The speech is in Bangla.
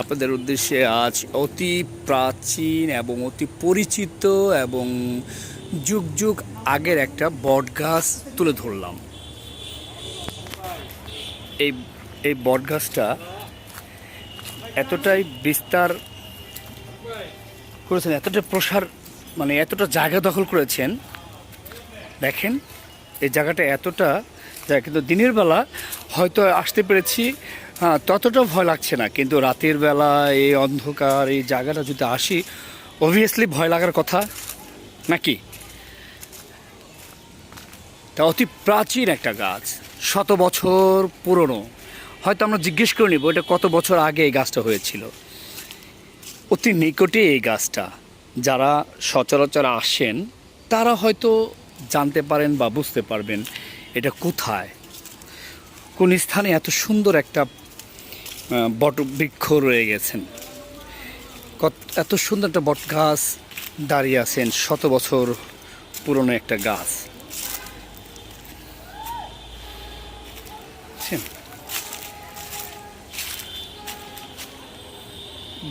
আপনাদের উদ্দেশ্যে আজ অতি প্রাচীন এবং অতি পরিচিত এবং যুগ যুগ আগের একটা বট গাছ তুলে ধরলাম। এই এই বট গাছটা এতটাই বিস্তার করেছেন, এতটা প্রসার মানে এতটা জায়গা দখল করেছেন। দেখেন, এই জায়গাটা এতটা, যা কিন্তু দিনের বেলা হয়তো আসতে পেরেছি হ্যাঁ ততটা ভয় লাগছে না, কিন্তু রাতের বেলা এই অন্ধকার, এই জায়গাটা যদি আসি অবভিয়াসলি ভয় লাগার কথা, নাকি? তা অতি প্রাচীন একটা গাছ, শত বছর পুরনো। হয়তো আমরা জিজ্ঞেস করে নিব, এটা কত বছর আগে এই গাছটা হয়েছিল। অতি নিকটে এই গাছটা, যারা সচরাচর আসেন, তারা হয়তো জানতে পারেন বা বুঝতে পারবেন, এটা কোথায়? কোন স্থানে এত সুন্দর একটা বট বৃক্ষ রয়ে গেছেন কত, এত সুন্দর একটা বট গাছ দাঁড়িয়ে আছেন, শত বছর পুরনো একটা গাছ?